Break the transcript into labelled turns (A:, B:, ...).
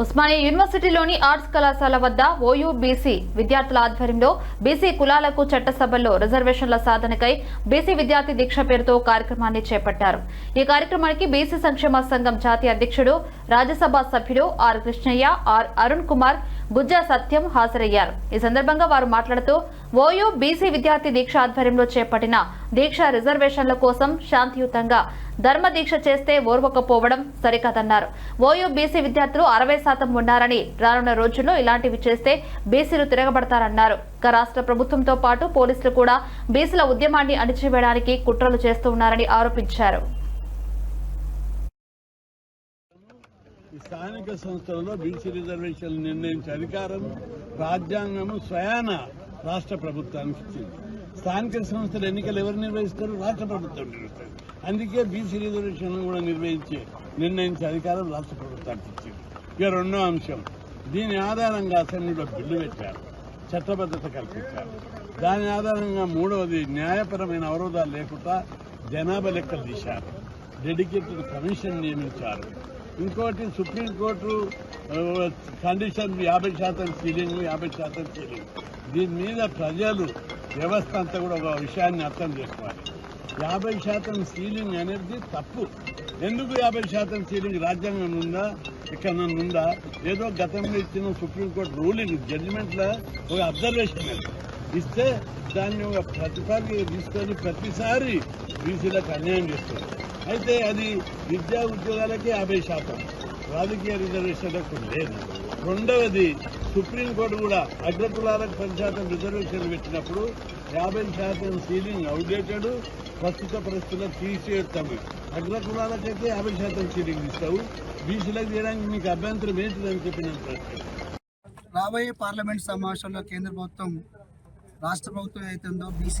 A: Osmania యూనివర్సిటీలోని arts కళాశాల వద్ద OU BC విద్యార్థుల ఆధ్వర్యంలో బీసీ కులాలకు చట్టసభల్లో రిజర్వేషన్ల సాధనకై బీసీ విద్యార్థి దీక్ష పేరుతో కార్యక్రమాన్ని చేపట్టారు. ఈ కార్యక్రమానికి బీసీ సంక్షేమ సంఘం జాతీయ అధ్యక్షుడు రాజ్యసభ సభ్యుడు ఆర్ కృష్ణయ్య ఆర్ అరుణ్ కుమార్ గుజ్జా సత్యం హాజరయ్యారు. ఈ సందర్భంగా వారు మాట్లాడుతూ ఓయూ బీసీ విద్యార్థి దీక్ష ఆధ్వర్యంలో చేపట్టిన దీక్ష రిజర్వేషన్ల కోసం శాంతియుతంగా ధర్మ దీక్ష చేస్తే ఓర్వకపోవడం సరికాదన్నారు. ఓయూ బీసీ విద్యార్థులు అరవై శాతం ఉన్నారని రానున్న రోజుల్లో ఇలాంటివి చేస్తే బీసీలు తిరగబడతారన్నారు. ఇక రాష్ట్ర ప్రభుత్వంతో పాటు పోలీసులు కూడా బీసీల ఉద్యమాన్ని అణిచివేయడానికి కుట్రలు చేస్తూ ఉన్నారని ఆరోపించారు.
B: స్థానిక సంస్థలలో బీసీ రిజర్వేషన్లు నిర్ణయించే అధికారం రాజ్యాంగము స్వయాన రాష్ట్ర ప్రభుత్వానికి ఇచ్చింది. స్థానిక సంస్థల ఎన్నికలు ఎవరు నిర్వహిస్తారు? రాష్ట్ర ప్రభుత్వం నిర్వహిస్తారు అందుకే బీసీ రిజర్వేషన్లు కూడా నిర్వహించే నిర్ణయించే అధికారం రాష్ట్ర ప్రభుత్వానికి ఇచ్చింది. ఇక రెండో అంశం దీని ఆధారంగా అసెంబ్లీలో బిల్లు పెట్టారు చట్టబద్ధత కల్పించారు. దాని ఆధారంగా మూడవది న్యాయపరమైన అవరోధాలు లేకుండా జనాభా లెక్కలు తీశారు. డెడికేటెడ్ కమిషన్ నియమించారు. ఇంకోటి సుప్రీంకోర్టు కండిషన్ యాభై శాతం సీలింగ్ యాభై శాతం సీలింగ్. దీని మీద ప్రజలు వ్యవస్థ అంతా కూడా ఒక విషయాన్ని అర్థం చేసుకోవాలి. యాభై శాతం సీలింగ్ అనేది తప్పు. ఎందుకు యాభై శాతం సీలింగ్ రాజ్యాంగం ఉందా ఇక్కడ ఉందా? ఏదో గతంలో ఇచ్చిన సుప్రీంకోర్టు రూలింగ్ జడ్జిమెంట్లో ఒక అబ్జర్వేషన్ ఇస్తే దాన్ని ఒక ప్రతిపాదన తీసుకొని ప్రతిసారి బీసీలకు అన్యాయం చేస్తుంది అయితే అది విద్యా ఉద్యోగాలకే యాభై శాతం. రాజకీయ రిజర్వేషన్లకు లేదు. రెండవది సుప్రీంకోర్టు కూడా అగ్రకులాలకు పది శాతం రిజర్వేషన్ పెట్టినప్పుడు యాభై శాతం సీలింగ్ అవుడేటెడ్ ప్రస్తుత పరిస్థితుల్లో తీసేస్తాము అగ్రకులాలకైతే యాభై శాతం సీలింగ్ ఇస్తావు. బీసీలకు చేయడానికి మీకు అభ్యంతరం ఏంటిదని చెప్పి నేను ప్రశ్న.
C: రాబోయే పార్లమెంట్ సమావేశంలో కేంద్ర ప్రభుత్వం రాష్ట్ర ప్రభుత్వం అయితే ఉందో బీసీ